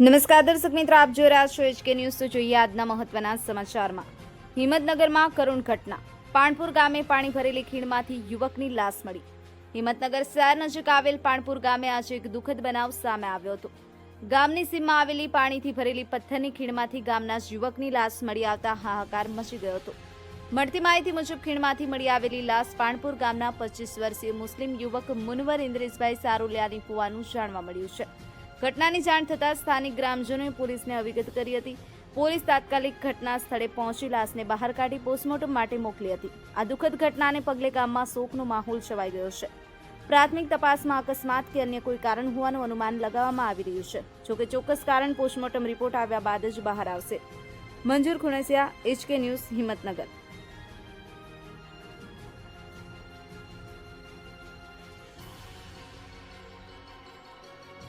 નમસ્કાર દર્શક મિત્રો, આપ જોઈ રહ્યા છો એચકે ન્યૂઝ. તો જોઈએ આજના મહત્વના સમાચારમાં. હિંમતનગરમાં કરુણ ઘટના. પાણપુર ગામે પાણી ભરેલી ખીણમાંથી યુવકની લાશ મળી. હિંમતનગર શહેર નજીક આવેલ પાણપુર ગામે આજે એક દુઃખદ બનાવ સામે આવ્યો હતો. ગામની સીમમાં આવેલી પાણીથી ભરેલી પથ્થરની ખીણમાંથી ગામના યુવકની લાશ મળી આવતા હાહાકાર મચી ગયો હતો. મળતી માહિતી મુજબ ખીણમાંથી મળી આવેલી લાશ પાણપુર ગામના પચીસ વર્ષીય મુસ્લિમ યુવક મુનવર ઇન્દ્રેશભાઈ સારોલિયાની હોવાનું જાણવા મળ્યું છે. ઘટનાની જાણ થતાં સ્થાનિક ગ્રામજનોએ પોલીસને અવિગત કરી હતી. પોલીસ તાત્કાલિક ઘટના સ્થળે પહોંચી લાશને બહાર કાઢી પોસ્ટમોર્ટમ માટે મોકલી હતી. આ દુઃખદ ઘટનાને પગલે ગામમાં શોકનો માહોલ છવાઈ ગયો છે. પ્રાથમિક તપાસમાં અકસ્માત કે અન્ય કોઈ કારણ હોવાનું અનુમાન લગાવવામાં આવી રહ્યું છે. જોકે ચોક્કસ કારણ પોસ્ટમોર્ટમ રિપોર્ટ આવ્યા બાદ જ બહાર આવશે. મંજૂર ખુણસિયા એચકે ન્યૂઝ હિંમતનગર.